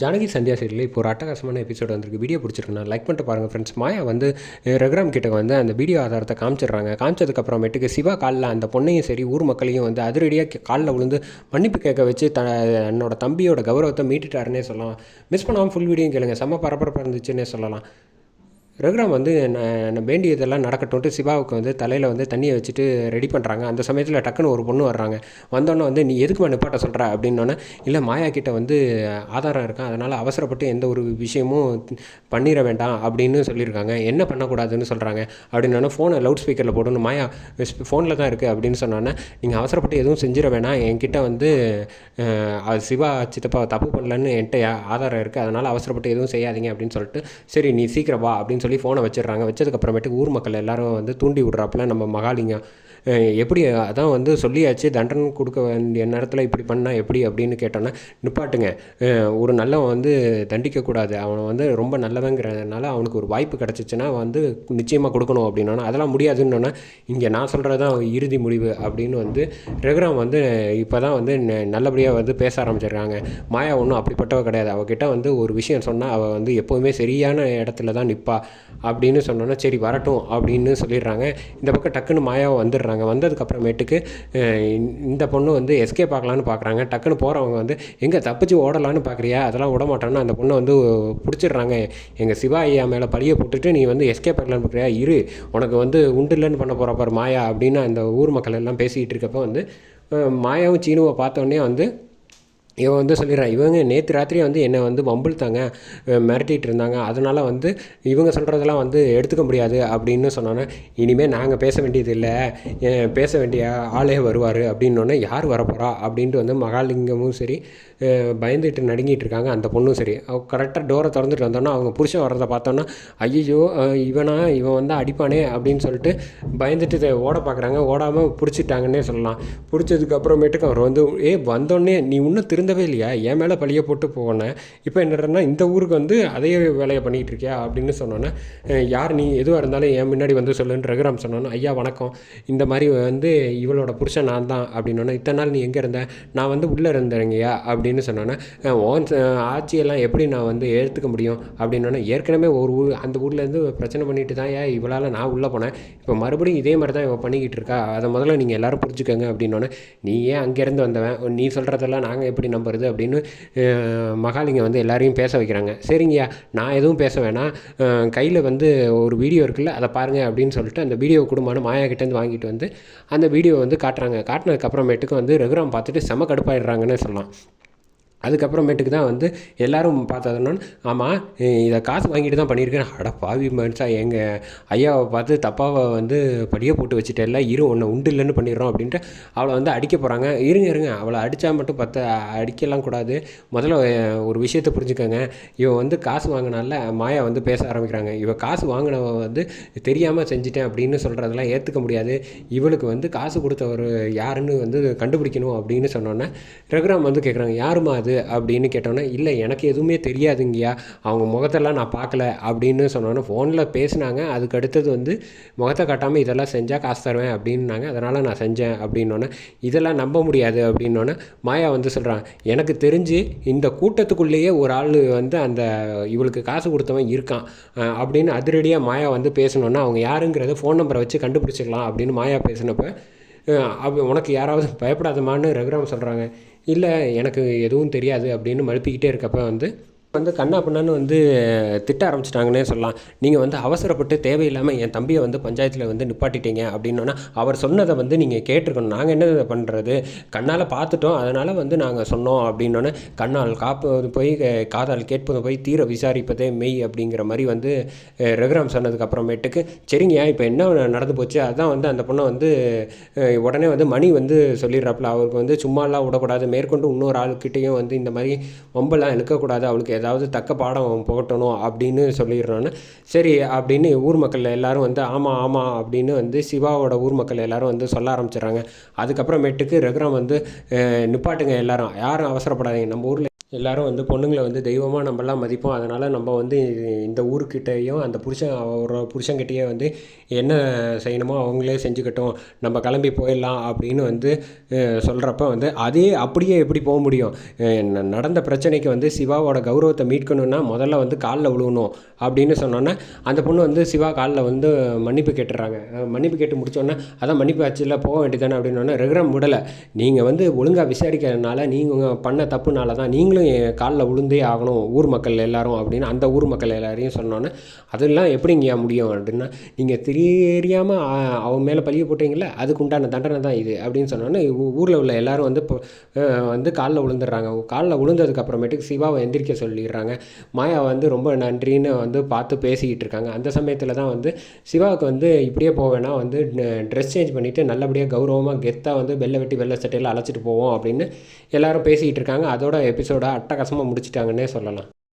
ஜானகி சந்தியா சைடில் இப்போ ஒரு அட்டகாசமான எபிசோட் வந்திருக்கு. வீடியோ பிடிச்சிருக்கேன் லைக் பண்ணிட்டு பாருங்கள் ஃப்ரெண்ட்ஸ் மாயா வந்து ரகுராம் கிட்ட வந்து அந்த வீடியோ ஆதாரத்தை காமிச்சிடுறாங்க. காமிச்சதுக்கப்புறமேட்டுக்கு சிவா காலில் அந்த பொண்ணையும் சரி ஊர் மக்களையும் வந்து அதிரடியாக காலில் விழுந்து மன்னிப்பு கேட்க வச்சு த என்னோட தம்பியோட கௌரவத்தை மீட்டுட்டாருன்னே சொல்லலாம். மிஸ் பண்ணாமல் ஃபுல் வீடியோ கேளுங்க. செம்ம பரபரப்பாக இருந்துச்சுன்னே சொல்லலாம். ரகுராம் வந்து நான் வேண்டியதெல்லாம் நடக்கட்டும்ட்டு சிவாவுக்கு வந்து தலையில் வந்து தண்ணியை வச்சுட்டு ரெடி பண்ணுறாங்க அந்த சமயத்தில் டக்குன்னு ஒரு பொண்ணு வர்றாங்க. வந்தோடனே வந்து நீ எதுக்குமா நிப்பாட்ட சொல்கிற அப்படின்னோடனே இல்லை மாயா கிட்ட வந்து ஆதாரம் இருக்கா அதனால் அவசரப்பட்டு எந்த ஒரு விஷயமும் பண்ணிட வேண்டாம். அப்படின்னு சொல்லியிருக்காங்க. என்ன பண்ணக்கூடாதுன்னு சொல்கிறாங்க அப்படின்னோடனே ஃபோனை லவுட் ஸ்பீக்கரில் போடணும். மாயா ஃபோனில் தான் இருக்குது அப்படின்னு சொன்னோன்னே நீங்கள் அவசரப்பட்டு எதுவும் செஞ்சிட வேணாம். என்கிட்ட வந்து சிவா சித்தப்பா தப்பு பண்ணலன்னு என்கிட்ட ஆதாரம் இருக்குது அதனால் அவசரப்பட்டு எதுவும் செய்யாதீங்க. அப்படின்னு சொல்லிட்டு சரி நீ சீக்கிரம் வா. அப்படின்னு சொல்லி ஃபோனை வச்சிடுறாங்க. வச்சதுக்கப்புறமேட்டு ஊர் மக்கள் எல்லாரும் வந்து தூண்டி விட்றாப்புல. நம்ம மகாலிங்கம் எப்படி அதான் வந்து சொல்லியாச்சு தண்டனை கொடுக்க வேண்டிய நேரத்தில் இப்படி பண்ணால் எப்படி அப்படின்னு கேட்டோன்னா நிப்பாட்டுங்க. ஒரு நல்லவன் வந்து தண்டிக்கக்கூடாது அவன் வந்து ரொம்ப நல்லவங்கிறதுனால அவனுக்கு ஒரு வாய்ப்பு கிடச்சிச்சின்னா வந்து நிச்சயமாக கொடுக்கணும் அப்படின்னா அதெல்லாம் முடியாதுன்னொன்னா இங்கே நான் சொல்கிறது தான் இறுதி முடிவு அப்படின்னு வந்து ரகுராம் வந்து இப்போ தான் வந்து நல்லபடியாக வந்து பேச ஆரம்பிச்சிருக்காங்க மாயா ஒன்றும் அப்படிப்பட்டவ கிடையாது. அவகிட்ட வந்து ஒரு விஷயம் சொன்னால் அவள் வந்து எப்போவுமே சரியான இடத்துல தான் நிற்பா அப்படின்னு சொன்னோன்னா சரி வரட்டும் அப்படின்னு சொல்லிடுறாங்க. இந்த பக்கம் டக்குன்னு மாயாவை வந்துடுறாங்க. வந்ததுக்கப்புறமேட்டுக்கு அஹ், இந்த பொண்ணு வந்து எஸ்கே பார்க்கலான்னு பார்க்குறாங்க டக்குன்னு போகிறவங்க வந்து எங்கே தப்பிச்சு ஓடலான்னு பார்க்குறியா அதெல்லாம் விட மாட்டான்னு அந்த பொண்ணை வந்து பிடிச்சிடுறாங்க. எங்கள் சிவா ஐயா மேலே பழியை போட்டுட்டு நீ வந்து எஸ்கே பார்க்கலான்னு பார்க்குறியா இரு. உனக்கு வந்து உண்டு இல்லைன்னு பண்ண போகிற பாரு மாயா. அப்படின்னு அந்த ஊர் மக்கள் எல்லாம் பேசிக்கிட்டு இருக்கப்போ வந்து மாயாவும் சீனுவை பார்த்தோன்னே வந்து இவன் வந்து சொல்லிடுறான் இவங்க நேற்று ராத்திரி வந்து என்னை வந்து வம்பிழுத்தாங்க மிரட்டிகிட்டு இருந்தாங்க. அதனால் வந்து இவங்க சொல்கிறதெல்லாம் வந்து எடுத்துக்க முடியாது அப்படின்னு சொன்னோன்னே இனிமேல் நாங்கள் பேச வேண்டியது இல்லை. பேச வேண்டிய ஆளே வருவார் அப்படின்னோடனே யார் வரப்போகிறா அப்படின்ட்டு வந்து மகாலிங்கமும் சரி பயந்துட்டு நடுங்கிட்டு இருக்காங்க அந்த பொண்ணும் சரி. அவங்க கரெக்டாக டோரை திறந்துட்டு வந்தோன்னா அவங்க புருஷன் வர்றதை பார்த்தோன்னா ஐயோ இவனா இவன் வந்து அடிப்பானே அப்படின்னு சொல்லிட்டு பயந்துட்டு இதை ஓட பார்க்குறாங்க ஓடாமல் பிடிச்சிட்டாங்கன்னே சொல்லலாம். பிடிச்சதுக்கு அப்புறமேட்டுக்கு அவர் வந்து ஏ வந்தோடனே நீ இன்னும் திருந்தவே இல்லையா? என் மேலே பழிய போட்டு போனேன் இப்போ என்னடனா இந்த ஊருக்கு வந்து அதே வேலையை பண்ணிகிட்டு இருக்கியா? அப்படின்னு சொன்னோன்னே யார் நீ? எதுவாக இருந்தாலும் என் முன்னாடி வந்து சொல்லுன்னு ரகுராம் சொன்னோன்னு ஐயா வணக்கம். இந்த மாதிரி வந்து இவளோட புருஷன் நான் தான். அப்படின்னோன்னே இத்தனை நாள் நீ எங்கே இருந்த? நான் வந்து உள்ளே இருந்தேங்கய்யா அப்படின்னு சொன்னோன்னே ஓன் ஆட்சியெல்லாம் எப்படி நான் வந்து ஏற்றுக்க முடியும்? அப்படின்னோன்னே ஏற்கனவே ஒரு ஊர் அந்த ஊர்லேருந்து பிரச்சனை பண்ணிட்டு தான் ஏன் இவளால் நான் உள்ளே போனேன். இப்போ மறுபடியும் இதே மாதிரி தான் இவன் பண்ணிக்கிட்டு இருக்கா? அதை முதல்ல நீங்கள் எல்லாரும் புரிஞ்சுக்கோங்க. அப்படின்னோன்னே நீ ஏன் அங்கேருந்து வந்தவன்? நீ சொல்கிறதெல்லாம் நாங்கள் எப்படி நம்புறது அப்படின்னு மகாலிங்கம் வந்து எல்லாரையும் பேச வைக்கிறாங்க. சரிங்கய்யா நான் எதுவும் பேச வேணாம். கையில் வந்து ஒரு வீடியோ இருக்குல்ல அதை பாருங்கள் அப்படின்னு சொல்லிட்டு அந்த வீடியோ குடும்பம்னு மாயா கிட்டேருந்து வாங்கிட்டு வந்து அந்த வீடியோ வந்து காட்டுறாங்க. காட்டினதுக்கப்புறமேட்டுக்கு வந்து ரகுராம் பார்த்துட்டு செம கடுப்பாயிடுறாங்கன்னு சொல்லலாம். அதுக்கப்புறமேட்டுக்கு தான் வந்து எல்லோரும் பார்த்ததுன்னு ஆமாம் இதை காசு வாங்கிட்டு தான் பண்ணியிருக்கேன். அட பாவி மனுஷா எங்கள் ஐயாவை பார்த்து தப்பாவை வந்து படிய போட்டு வச்சுட்டேல்ல இரு ஒன்று உண்டு இல்லைன்னு பண்ணிடுறோம் அப்படின்ட்டு அவளை வந்து அடிக்க போகிறாங்க இருங்க இருங்க அவளை அடித்தா மட்டும் பத்த அடிக்கலாம் கூடாது. முதல்ல ஒரு விஷயத்தை புரிஞ்சுக்கோங்க. இவன் வந்து காசு வாங்கினால மாயா வந்து பேச ஆரம்பிக்கிறாங்க. இவன் காசு வாங்கினவ வந்து தெரியாமல் செஞ்சிட்டேன் அப்படின்னு சொல்கிறதெல்லாம் ஏற்றுக்க முடியாது. இவளுக்கு வந்து காசு கொடுத்தவர் யாருன்னு வந்து கண்டுபிடிக்கணும் அப்படின்னு சொன்னோன்னே ரகுராம் வந்து கேட்குறாங்க யாருமா அது? அப்படின்னு கேட்டோன்னே இல்லை எனக்கு எதுவுமே தெரியாதுங்கய்யா. அவங்க முகத்தெல்லாம் நான் பார்க்கல அப்படின்னு சொன்னோன்னே ஃபோனில் பேசினாங்க. அதுக்கு அடுத்தது வந்து முகத்தை காட்டாமல் இதெல்லாம் செஞ்சால் காசு தருவேன் அப்படின்னாங்க. அதனால் நான் செஞ்சேன் அப்படின்னோன்னே இதெல்லாம் நம்ப முடியாது அப்படின்னோன்னே மாயா வந்து சொல்கிறான் எனக்கு தெரிஞ்சு இந்த கூட்டத்துக்குள்ளேயே ஒரு ஆள் வந்து அந்த இவளுக்கு காசு கொடுத்தவன் இருக்கான். அப்படின்னு அதிரடியாக மாயா வந்து பேசணுன்னா அவங்க யாருங்கிறத ஃபோன் நம்பரை வச்சு கண்டுபிடிச்சிக்கலாம் அப்படின்னு மாயா பேசினப்போ அவ உனக்கு யாராவது பயப்படாதமான்னு ரகுராம் சொல்கிறாங்க இல்லை எனக்கு எதுவும் தெரியாது அப்படின்னு மழுப்பிக்கிட்டே இருக்கப்போ வந்து வந்து கண்ணா பண்ணான்னு வந்து திட்ட ஆரம்பிச்சிட்டாங்கன்னே சொல்லலாம். நீங்கள் வந்து அவசரப்பட்டு தேவையில்லாமல் என் தம்பியை வந்து பஞ்சாயத்தில் வந்து நிப்பாட்டிட்டீங்க அப்படின்னோன்னா அவர் சொன்னதை வந்து நீங்கள் கேட்டிருக்கணும். நாங்கள் என்ன பண்ணுறது கண்ணால் பார்த்துட்டோம் அதனால் வந்து நாங்கள் சொன்னோம் அப்படின்னோன்னே கண்ணால் காப்பது போய் காதால் கேட்பது போய் தீர விசாரிப்பதே மெய் அப்படிங்கிற மாதிரி வந்து ரகுராம் சொன்னதுக்கப்புறமேட்டுக்கு சரிங்க இப்போ என்ன நடந்து போச்சு? அதுதான் வந்து அந்த பொண்ணை வந்து உடனே வந்து மணி வந்து சொல்லிடுறாப்புல. அவருக்கு வந்து சும்மாலாம் விடக்கூடாது. மேற்கொண்டு இன்னொரு ஆளுக்கிட்டேயும் வந்து இந்த மாதிரி வம்பெல்லாம் இழுக்கக்கூடாது. அவளுக்கு எதாவது ஏதாவது தக்க பாடம் புகட்டணும் அப்படின்னு சொல்லிடுறோன்னு. சரி அப்படின்னு ஊர் மக்கள் எல்லாரும் வந்து ஆமாம் ஆமாம் அப்படின்னு வந்து சிவாவோட ஊர் மக்கள் எல்லாரும் வந்து சொல்ல ஆரம்பிச்சிடுறாங்க. அதுக்கப்புறமேட்டுக்கு ரகுராம் வந்து நிப்பாட்டுங்க எல்லாரும். யாரும் அவசரப்படாதீங்க. நம்ம ஊரில் எல்லாரும் வந்து பொண்ணுங்களை வந்து தெய்வமாக நம்மலாம் மதிப்போம். அதனால் நம்ம வந்து இந்த ஊருக்கிட்டேயும் அந்த புருஷன் ஒரு புருஷன்கிட்டயே வந்து என்ன செய்யணுமோ அவங்களே செஞ்சுக்கட்டும். நம்ம கிளம்பி போயிடலாம் அப்படின்னு வந்து சொல்கிறப்ப வந்து அதே அப்படியே எப்படி போக முடியும்? நடந்த பிரச்சனைக்கு வந்து சிவாவோட கௌரவத்தை மீட்கணும்னா முதல்ல வந்து காலில் விழுகணும் அப்படின்னு சொன்னோன்னே அந்த பொண்ணு வந்து சிவா காலில் வந்து மன்னிப்பு கேட்டுறாங்க மன்னிப்பு கேட்டு முடிச்சோன்னே அதான் மன்னிப்பு ஆச்சுல போக வேண்டியதானே அப்படின்னு ரெகுரம் விடலை. நீங்கள் வந்து ஒழுங்காக விசாரிக்கிறதுனால நீங்கள் பண்ண தப்புனால தான் நீங்களும் என் காலில் விழுந்தே ஆகணும் ஊர் மக்கள் எல்லாரும் அப்படின்னு அந்த ஊர் மக்கள் எல்லாரையும் சொன்னோன்னே அதெல்லாம் எப்படிங்கய்யா முடியும்? அப்படின்னா நீங்கள் தெரியாமல் அவன் மேலே பழிய போட்டீங்களே அதுக்கு உண்டான தண்டனை தான் இது. அப்படின்னு சொன்னோன்னே ஊரில் உள்ள எல்லாரும் வந்து இப்போ வந்து காலில் விழுந்துடுறாங்க. காலில் விழுந்ததுக்கப்புறமேட்டுக்கு சிவாவை எந்திரிக்க சொல்லிடுறாங்க. மாயா வந்து ரொம்ப நன்றின்னு வந்து பார்த்து பேசிக்கிட்டு இருக்காங்க. அந்த சமயத்தில் தான் வந்து சிவாவுக்கு வந்து இப்படியே போவேன்னா வந்து ட்ரெஸ் சேஞ்ச் பண்ணிவிட்டு நல்லபடியாக கௌரவமாக கெத்தாக வந்து வெள்ளை வெட்டி வெள்ளை சட்டையில் அழைச்சிட்டு போவோம் அப்படின்னு எல்லாரும் பேசிக்கிட்டு இருக்காங்க. அதோட எபிசோட அட்டகாசமாக முடிச்சிட்டாங்கன்னே சொல்லலாம்.